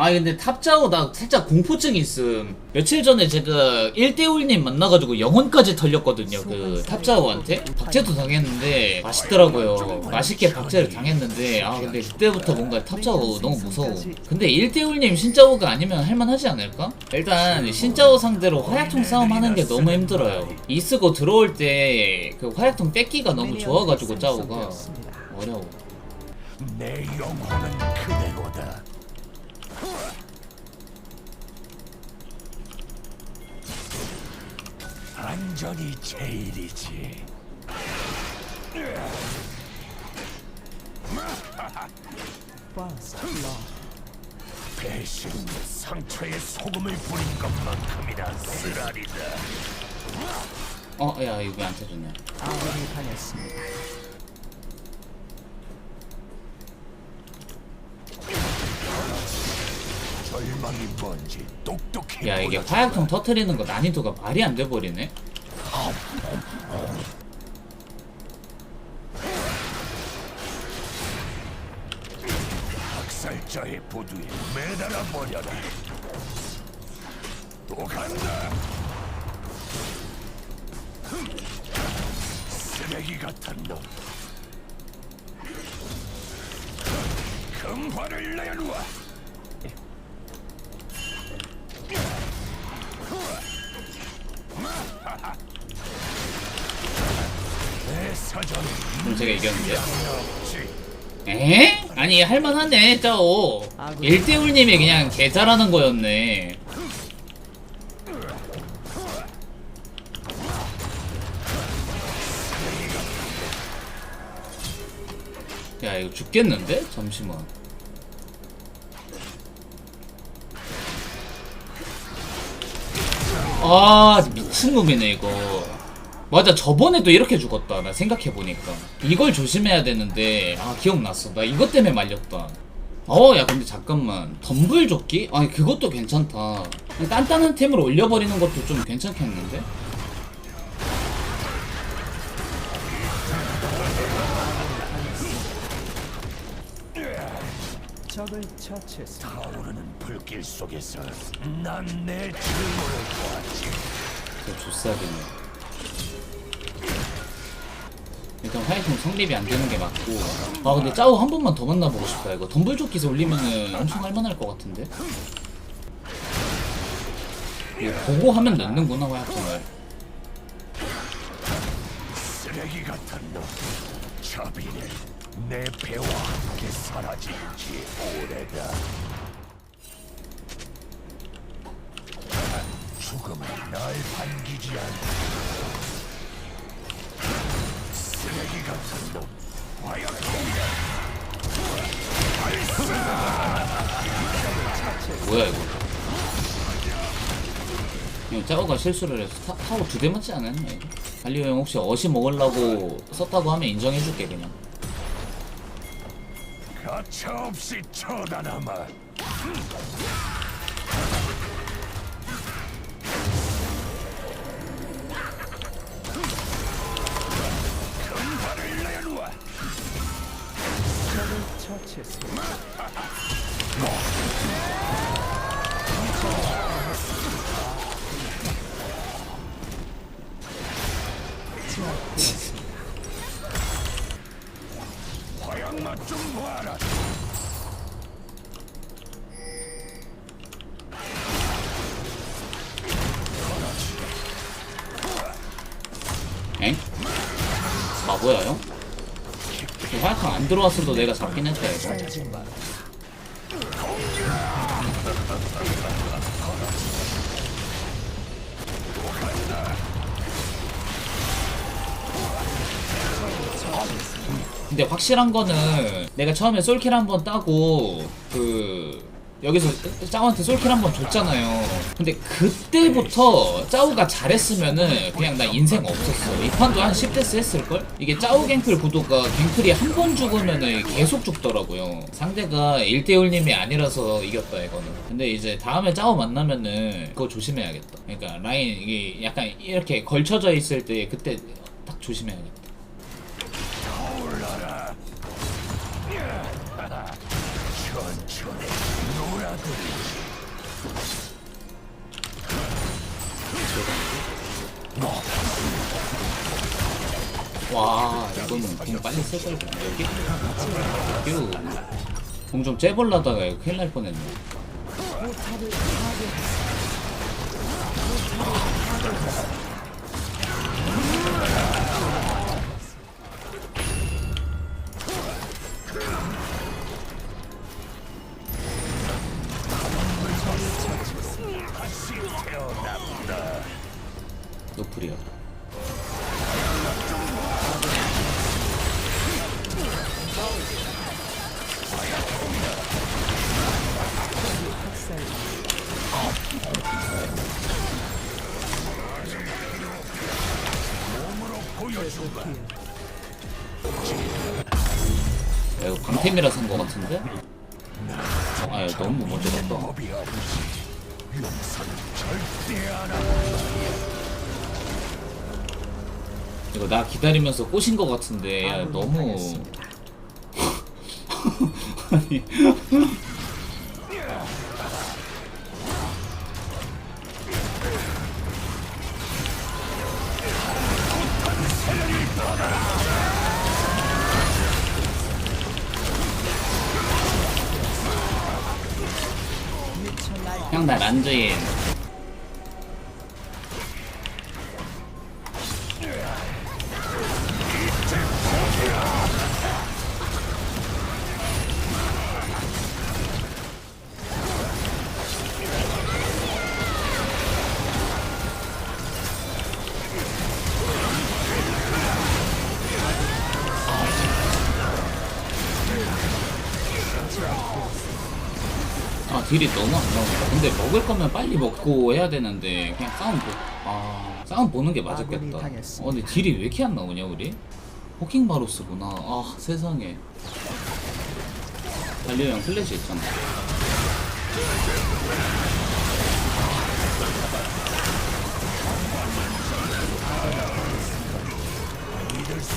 아 근데 탑자오 나 살짝 공포증 있음. 며칠 전에 제가 1대1님 만나가지고 영혼까지 털렸거든요 그 탑자오한테. 박제도 당했는데 맛있더라고요. 맛있게 박제를 당했는데 아 근데 그때부터 뭔가 탑자오 너무 무서워. 근데 1대1님 신짜오가 아니면 할만하지 않을까? 일단 신짜오 상대로 화약통 싸움 하는 게 너무 힘들어요. 이 쓰고 들어올 때 그 화약통 뺏기가 너무 좋아가지고 짜오가 어려워. 내 영혼은 그대로다. 안전이 제일이지. 배신 상처에 소금을 뿌린 것만큼이나 쓰라리다. 어 야 이거 왜안 터졌냐 아군이 당했습니다. 절망이 뭔지 똑똑히 야 이게. 화약통 터트리는 거 난이도가 말이 안 돼 버리네. 학살자의 보두에 매달아 버려라. 또 간다. 흠. 쓰레기 같은 놈. 금화를 내놓아. 그럼 제가 이겼는데. 없지. 에? 아니 할만하네 짜오. 1대1님이 그냥 개 잘하는 거였네. 야 이거 죽겠는데? 잠시만. 아 미친놈이네 이거 맞아 저번에도 이렇게 죽었다 나 생각해보니까 이걸 조심해야 되는데 아 기억났어 나 이것 때문에 말렸다 어 야 근데 잠깐만 덤블 조끼? 아니 그것도 괜찮다 단단한 템을 올려버리는 것도 좀 괜찮겠는데? 적을 처치했습니다. 타오르는 불길 속에서 난내 증오를 보았지. 저 조싸기네 일단 화이팅 성립이 안 되는 게 맞고 아 근데 짜오 한 번만 더 만나보고 싶다 이거 덤블 조끼에서 올리면은 엄청 할만할 것 같은데? 이거 보고 하면 넣는구나 오래다. 죽음은 날 반기지 않는 뭐야 이거? 그냥 짜오가 실수를 해서 타, 타워 두 대 맞지 않았냐 이거 할리오 형 혹시 어시 먹으려고 썼다고 하면 인정해줄게 그냥. 가차없이 쳐다남아. 처치했습니다. 화양 맛 좀 봐라. 들어왔어도 내가 잡긴 했다 이거. 근데 확실한 거는 내가 처음에 솔킬 한번 따고 그 여기서 짜오한테 솔킬 한 번 줬잖아요. 근데 그때부터 짜오가 잘했으면은 그냥 나 인생 없었어. 이 판도 한 10대스 했을걸? 이게 짜오 갱플 구도가 갱플이 한 번 죽으면은 계속 죽더라고요. 상대가 1대1님이 아니라서 이겼다 이거는. 근데 이제 다음에 짜오 만나면은 그거 조심해야겠다. 그러니까 라인 이게 약간 이렇게 걸쳐져 있을 때 그때 딱 조심해야겠다. 이거는 공 빨리 쓸걸 여기 여기로 공좀 째볼라다가 이거 큰일 날 뻔했네. 노플이야 야, 이거 방템이라 산거 같은데? 어, 아, 야, 너무 먼저 갔다. 이거 나 기다리면서 꼬신 거 같은데, 야, 너무. 당했습니 다. 아니. 딜이 너무 안 나온다 근데 먹을 거면 빨리 먹고 해야 되는데 그냥 싸움 보... 아 싸움 보는 게 맞았겠다. 어. 근데 딜이 왜 이렇게 안 나오냐 우리? 호킹 바로스구나. 아 세상에. 달리오 형 플래시 있잖아.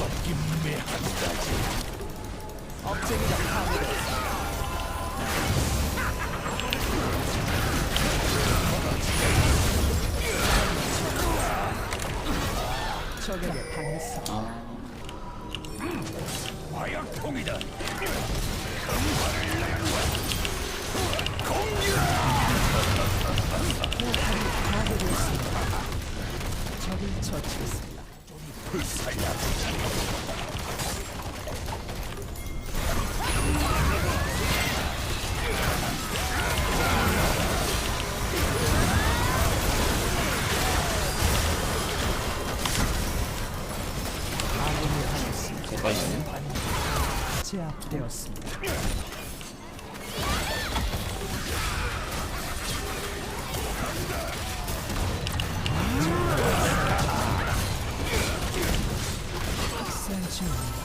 없긴 매한가 아. 화약통이다 적을 처치했습니다. 아군이 제발요 제압되었습니다. 날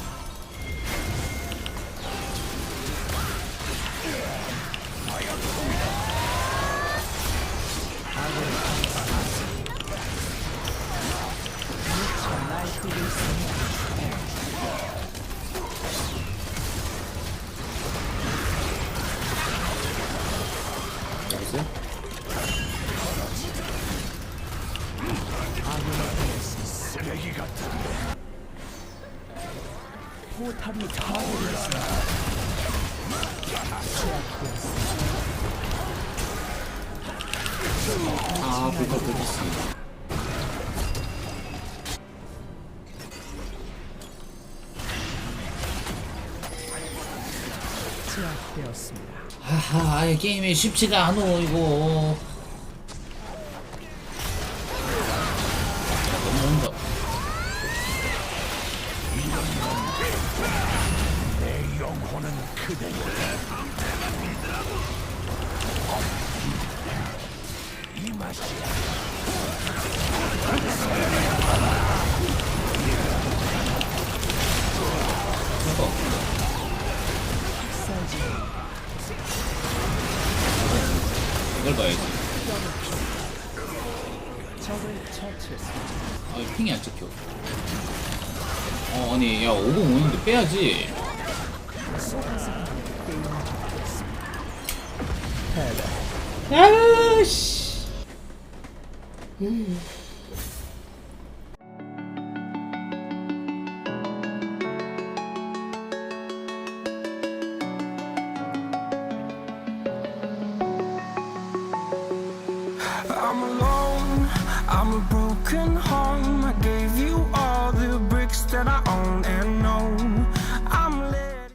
쓰레기 같은 포탑이 파괴되었습니다. 아 불카 뜯었습니다 제압되었습니다. 하하 이 게임이 쉽지가 않어 이거 이 이걸 봐야지. 아 핑이 안 찍혀. 어 아니 야50 오는데 빼야지. 게임 I'm alone, I'm a broken heart